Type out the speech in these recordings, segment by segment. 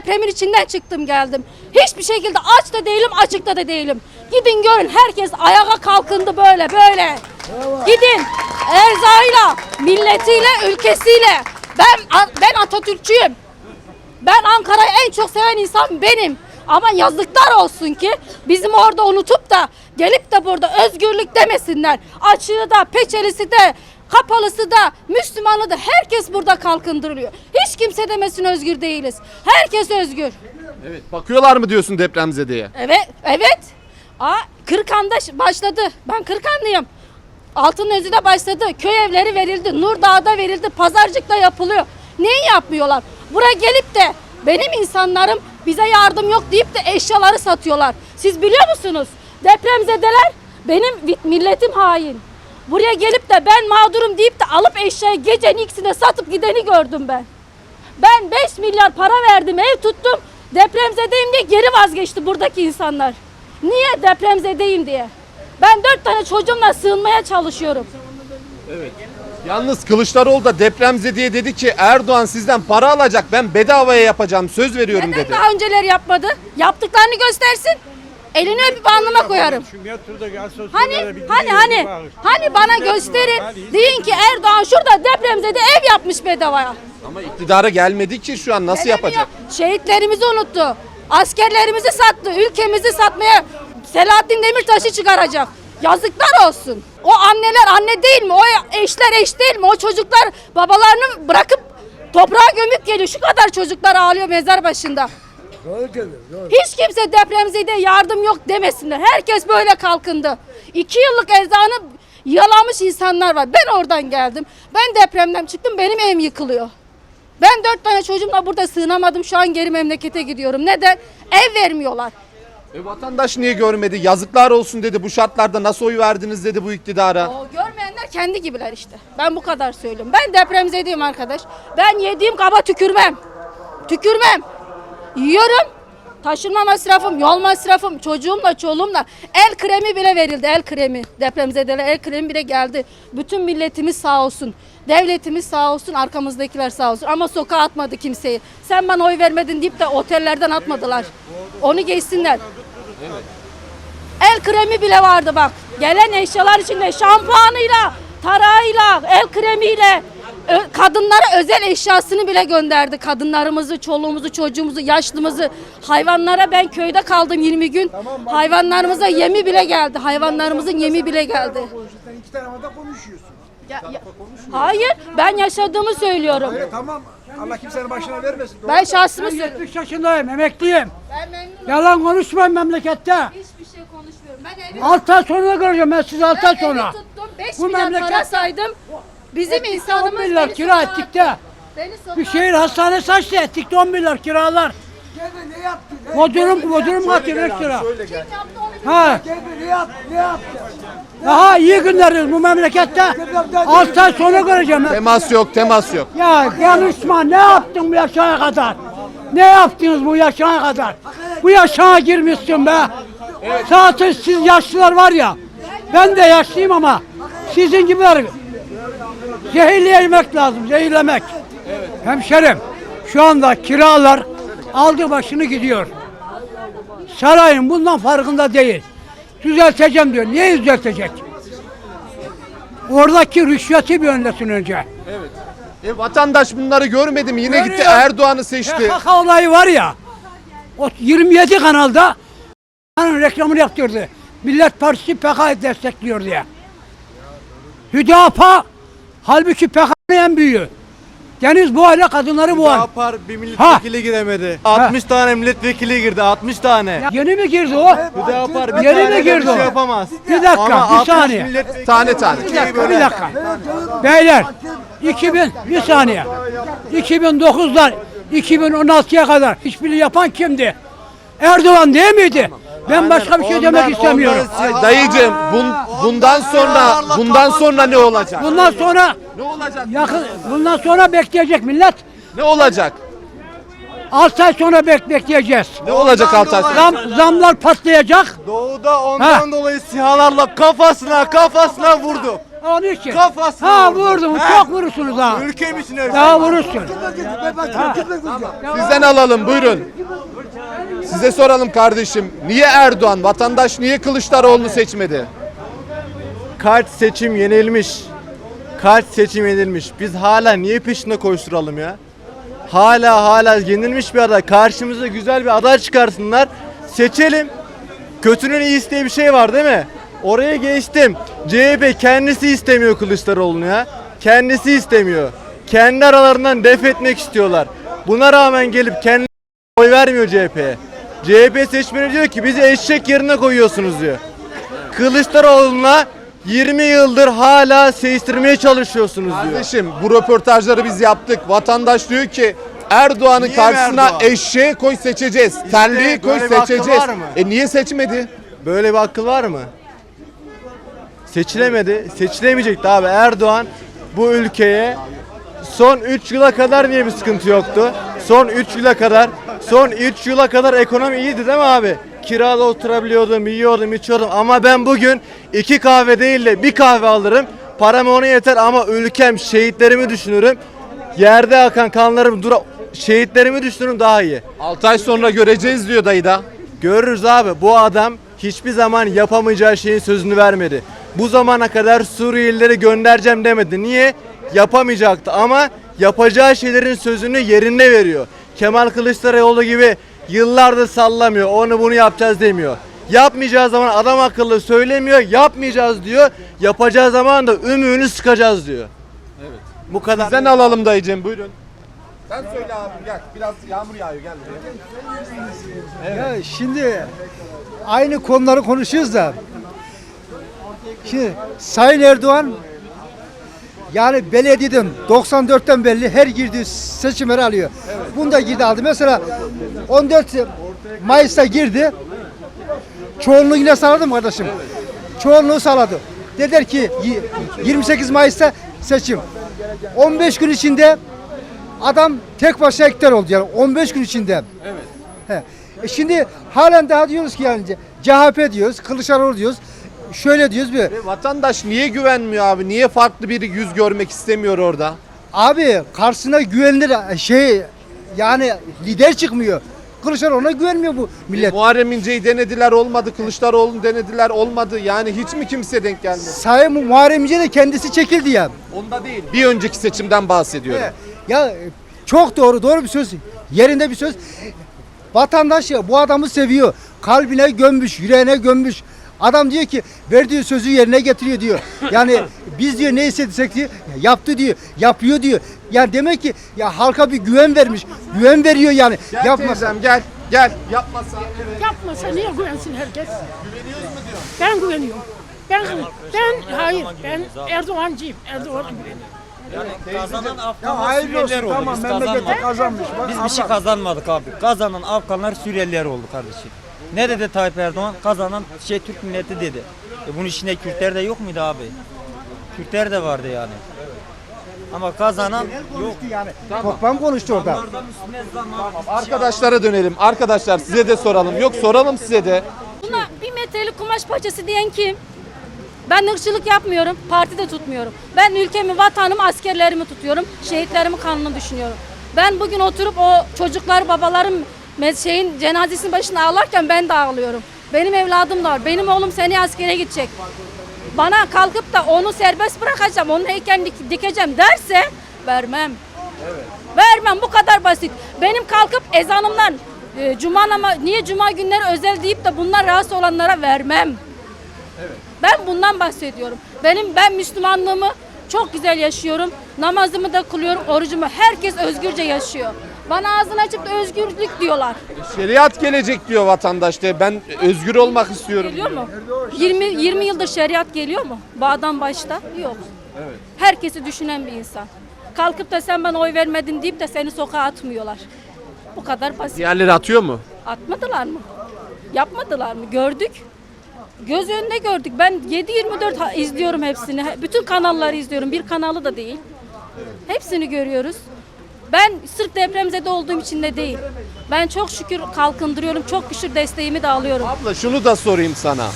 depremin içinden çıktım geldim. Hiçbir şekilde aç da değilim, açıkta da değilim. Gidin görün herkes ayağa kalkındı böyle böyle. Gidin erzağıyla, milletiyle, ülkesiyle. Ben ben Atatürkçüyüm. Ben Ankara'yı en çok seven insan benim. Ama yazıklar olsun ki bizim orada unutup da gelip de burada özgürlük demesinler. Açığı da, peçelisi de, kapalısı da, Müslümanı da herkes burada kalkındırılıyor. Hiç kimse demesin özgür değiliz. Herkes özgür. Evet. Bakıyorlar mı diyorsun depremzedeye? Evet, evet. Aa, Kırkan'da başladı. Ben Kırkanlıyım. Altınözü'de başladı. Köy evleri verildi. Nurdağ'da verildi. Pazarcıkta yapılıyor. Neyi yapmıyorlar? Buraya gelip de benim insanlarım bize yardım yok deyip de eşyaları satıyorlar. Siz biliyor musunuz? Depremzedeler benim milletim hain. Buraya gelip de ben mağdurum deyip de alıp eşyayı gecenin ikisinde satıp gideni gördüm ben. Ben 5 milyar para verdim, ev tuttum. Depremzedeyim diye geri vazgeçti buradaki insanlar. Niye depremzedeyim diye? Ben dört tane çocuğumla sığınmaya çalışıyorum. Yalnız Kılıçdaroğlu da depremzedeye dedi ki Erdoğan sizden para alacak ben bedavaya yapacağım söz veriyorum Neden dedi. daha önceleri yapmadı? Yaptıklarını göstersin. Elini öpüp alnıma koyarım. Hani hani hani hani bana gösterin. Deyin ki Erdoğan şurada depremzede ev yapmış bedavaya. Ama iktidara gelmedi ki şu an nasıl yapacak? Şehitlerimizi unuttu. Askerlerimizi sattı. Ülkemizi satmaya Selahattin Demirtaş'ı çıkaracak. Yazıklar olsun. O anneler anne değil mi? O eşler eş değil mi? O çocuklar babalarını bırakıp toprağa gömüp geliyor. Şu kadar çocuklar ağlıyor mezar başında. Hiç kimse depremzede yardım yok demesinler. Herkes böyle kalkındı. İki yıllık erzağını yalamış insanlar var. Ben oradan geldim. Ben depremden çıktım. Benim evim yıkılıyor. Ben dört tane çocuğumla burada sığınamadım. Şu an geri memlekete gidiyorum. Neden? Ev vermiyorlar. E, vatandaş niye görmedi? Yazıklar olsun dedi. Bu şartlarda nasıl oy verdiniz dedi bu iktidara. O görmeyenler kendi gibiler işte. Ben bu kadar söylüyorum. Ben depremzedeyim arkadaş. Ben yediğim kaba tükürmem. Tükürmem. Yiyorum. Taşınma masrafım, yol masrafım, çocuğumla, çoluğumla el kremi bile verildi, el kremi. Depremzedeler el kremi bile geldi. Bütün milletimiz sağ olsun. Devletimiz sağ olsun, arkamızdakiler sağ olsun. Ama sokağa atmadı kimseyi. Sen bana oy vermedin deyip de otellerden atmadılar. Onu geçsinler. El kremi bile vardı bak. Gelen eşyalar içinde şampuanıyla, tarağıyla, el kremiyle kadınlara özel eşyasını bile gönderdi. Kadınlarımızı, çoluğumuzu, çocuğumuzu, yaşlımızı, hayvanlara ben köyde kaldım 20 gün. Hayvanlarımıza yemi bile geldi. Hayvanlarımızın yemi bile geldi. Sen iki tarafta konuşuyorsun. Ya- ya- hayır, ben yaşadığımı söylüyorum. Evet tamam. Allah kimsenin başına vermesin. Doğru. Ben şahsımı söylüyorum. 70 yaşındayım, emekliyim. Ben memnunum. Yalan konuşmayın memlekette. Hiçbir şey konuşmuyorum. Ben evi 6 ay sonra göreceğim ben sizi 6 ay Ben sonra. evi tuttum. 5 Bu milyar para memleket- saydım. Bizim 10 insanımız milyar beni kira sokağa ettik de. attı. Beni sokağa Bir şehir hastanesi açtı ettik de 10 milyar kiralar. Gel de ne yaptı? Ne, Bodrum, bodrum kaç lira lira. Kim yaptı onu Ha, gel de ne yaptı? Ne yaptı? daha iyi günleriz bu memlekette. 6 ay sonra göreceğim. Temas yok, temas yok. Ya konuşma ne yaptın bu yaşına kadar? Ne yaptınız bu yaşına kadar? Bu yaşına girmişsin be. Zaten siz yaşlılar var ya. Ben de yaşlıyım ama sizin gibiler zehirlemek lazım, zehirlemek. Hemşerim şu anda kiralar aldı başını gidiyor. Sarayın bundan farkında değil. Düzelteceğim diyor. Niye düzeltecek? Oradaki rüşveti bir önlesin önce. E, vatandaş bunları görmedi mi? Yine gitti Görüyor. Erdoğan'ı seçti. PKK olayı var ya. O 27 kanalda reklamını yaptırdı. Millet Partisi PKK'yı destekliyor diye. Hüdapar halbuki PKK'nın en büyüğü. Deniz bu hale kadınları bu hal. Hüdapar bir milletvekili giremedi. 60 tane milletvekili girdi 60 tane. Yeni mi girdi o? Hüdapar bir Yeni tane mi de girdi bir şey o? yapamaz. Bir dakika, Ama bir 60 saniye. milletvekili Tane tane. Bir dakika, bir dakika. Beyler, 2000, bir saniye. 2009'dan 2016'ya kadar hiçbirini yapan kimdi? Erdoğan değil miydi? Ben başka bir şey Ondan- demek istemiyorum. ondan- Ay, dayıcım bun, bundan sonra bundan sonra ne olacak? Bundan sonra Ne olacak? yakın, bundan sonra bekleyecek millet. Ne olacak? 6 ay sonra bek bekleyeceğiz. Ne olacak Altay? Zam, zamlar patlayacak. Doğuda ondan Ha. dolayı sihalarla kafasına kafasına vurdu. Onun için. Kafasına Ha vurdum. vurdum. Ha. Çok vurursunuz ha. Ülkem için öyle. Daha vurursun. Sizden alalım buyurun. Size soralım kardeşim. Niye Erdoğan, vatandaş niye Kılıçdaroğlu'nu seçmedi? Kart seçim yenilmiş. Kart seçim yenilmiş. Biz hala niye peşinde koşturalım ya? Hala hala yenilmiş bir aday. Karşımıza güzel bir aday çıkarsınlar. Seçelim. Kötünün iyisi diye bir şey var değil mi? Oraya geçtim. CHP kendisi istemiyor Kılıçdaroğlu'nu ya. Kendisi istemiyor. Kendi aralarından def etmek istiyorlar. Buna rağmen gelip kendi oy vermiyor CHP'ye. CHP seçmeni diyor ki bizi eşek yerine koyuyorsunuz diyor. Kılıçdaroğlu'na 20 yıldır hala seviştirmeye çalışıyorsunuz diyor. Kardeşim bu röportajları biz yaptık. Vatandaş diyor ki Erdoğan'ın Niye karşısına Erdoğan? eşeğe koy seçeceğiz. Terliği koy böyle bir hakkı seçeceğiz. var mı? E niye seçmedi? Böyle bir akıl var mı? Seçilemedi. Seçilemeyecekti abi. Erdoğan bu ülkeye son 3 yıla kadar niye bir sıkıntı yoktu? Son 3 yıla kadar son 3 yıla kadar ekonomi iyiydi değil mi abi? Kirada oturabiliyordum, yiyordum, içiyordum ama ben bugün iki kahve değil de bir kahve alırım. Param ona yeter ama ülkem, şehitlerimi düşünürüm. Yerde akan kanlarım dura şehitlerimi düşünürüm daha iyi. 6 ay sonra göreceğiz diyor dayı da. Görürüz abi bu adam hiçbir zaman yapamayacağı şeyin sözünü vermedi. Bu zamana kadar Suriyelileri göndereceğim demedi. Niye? Yapamayacaktı ama yapacağı şeylerin sözünü yerinde veriyor. Kemal Kılıçdaroğlu gibi yıllardır sallamıyor. Onu bunu yapacağız demiyor. Yapmayacağı zaman adam akıllı söylemiyor. Yapmayacağız diyor. Yapacağı zaman da ümüğünü sıkacağız diyor. Evet. Bu kadar. Sizden alalım dayıcım buyurun. Sen söyle abi gel. Biraz yağmur yağıyor gel buraya. Ya şimdi aynı konuları konuşuyoruz da. Şimdi Sayın Erdoğan yani belediyeden 94'ten belli her girdiği seçimleri alıyor. Bunda girdi aldı. Mesela 14 Mayıs'ta girdi. Çoğunluğu yine sağladı mı kardeşim? Çoğunluğu sağladı. Dediler ki y- 28 Mayıs'ta seçim. 15 gün içinde adam tek başına iktidar oldu yani 15 gün içinde. He. E şimdi halen daha diyoruz ki yani CHP diyoruz, Kılıçdaroğlu diyoruz. Şöyle diyoruz bir. E, vatandaş niye güvenmiyor abi? Niye farklı bir yüz görmek istemiyor orada? Abi karşısına güvenilir şey yani lider çıkmıyor. Kılıçdaroğlu'na güvenmiyor bu millet. Muharrem İnce'yi denediler olmadı. Kılıçdaroğlu'nu denediler olmadı. Yani hiç mi kimse denk gelmedi? Sayın Muharrem İnce de kendisi çekildi ya. Onda değil. Bir önceki seçimden bahsediyorum. He. Ya e, çok doğru, doğru bir söz. Yerinde bir söz. Vatandaş ya bu adamı seviyor. Kalbine gömmüş, yüreğine gömmüş. Adam diyor ki verdiği sözü yerine getiriyor diyor. Yani biz diyor ne istediysek diyor yaptı diyor. Yapıyor diyor. Ya demek ki ya halka bir güven vermiş. Güven veriyor yani. Gel Yapma. teyzem gel. Gel. Yapmasa. Evet. Yapmasa niye güvensin herkes? Ben güveniyorum. Ben, ben hayır ben Erdoğancıyım. Erdoğan'a güveniyorum. Kazanan Ya Afganlar hayırlı olsun Suriyeliler oldu. tamam Biz kazanmadık. kazanmış. Bak, Biz bir şey kazanmadık abi. Kazanan Afganlar Suriyeliler oldu kardeşim. Ne dedi Tayyip Erdoğan? Kazanan şey Türk milleti dedi. E bunun içinde Kürtler de yok muydu abi? Kürtler de vardı yani. Ama kazanan yok. yani. Toplam konuştu orada. Abi. Arkadaşlara dönelim. Arkadaşlar size de soralım. Yok soralım size de. Buna bir metrelik kumaş parçası diyen kim? Ben ırkçılık yapmıyorum, parti de tutmuyorum. Ben ülkemi, vatanımı, askerlerimi tutuyorum. Şehitlerimi kanını düşünüyorum. Ben bugün oturup o çocuklar, babalarım me- şeyin cenazesinin başında ağlarken ben de ağlıyorum. Benim evladım da var. Benim oğlum seni askere gidecek. Bana kalkıp da onu serbest bırakacağım, onun heykelini dik- dikeceğim derse vermem. Vermem bu kadar basit. Benim kalkıp ezanımdan e, cuma nama niye cuma günleri özel deyip de bunlar rahatsız olanlara vermem. Ben bundan bahsediyorum. Benim ben Müslümanlığımı çok güzel yaşıyorum. Namazımı da kılıyorum, orucumu. Herkes özgürce yaşıyor. Bana ağzını açıp da özgürlük diyorlar. Şeriat gelecek diyor vatandaş de. Ben özgür olmak istiyorum. Geliyor mu? 20 20 yıldır şeriat geliyor mu? Bu adam başta yok. Herkesi düşünen bir insan. Kalkıp da sen bana oy vermedin deyip de seni sokağa atmıyorlar. Bu kadar basit. Diğerleri atıyor mu? Atmadılar mı? Yapmadılar mı? Gördük. Göz önünde gördük. Ben 7-24 ha- izliyorum hepsini. He- Bütün kanalları izliyorum. Bir kanalı da değil. Hepsini görüyoruz. Ben sırf depremzede olduğum için de değil. Ben çok şükür kalkındırıyorum. Çok şükür desteğimi de alıyorum. Abla şunu da sorayım sana.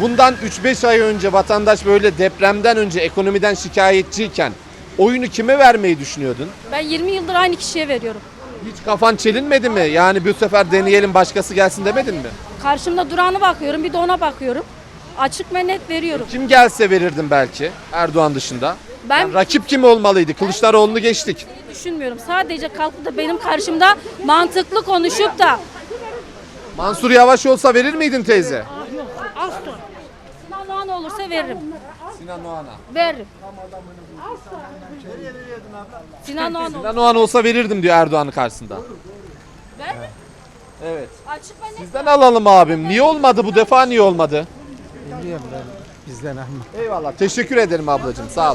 Bundan 3-5 ay önce vatandaş böyle depremden önce ekonomiden şikayetçiyken oyunu kime vermeyi düşünüyordun? Ben 20 yıldır aynı kişiye veriyorum. Hiç kafan çelinmedi mi? Yani bu sefer deneyelim başkası gelsin demedin mi? Karşımda duranı bakıyorum bir de ona bakıyorum. Açık ve net veriyorum. Kim gelse verirdim belki Erdoğan dışında. Ben Yani rakip kim olmalıydı? Kılıçdaroğlu'nu geçtik. düşünmüyorum. Sadece kalkıp da benim karşımda mantıklı konuşup da Mansur Yavaş olsa verir miydin teyze? Asla. Sinan Doğan olursa veririm. Sinan Oğan'a. Veririm. Sinan Doğan olur. Sinan Oğan olsa verirdim diyor Erdoğan'ın karşısında. Veririm. Evet. Açık ve net. Sizden alalım abim. Niye olmadı bu defa niye olmadı? Bizden ama. Eyvallah. Teşekkür ederim ablacığım. Sağ ol.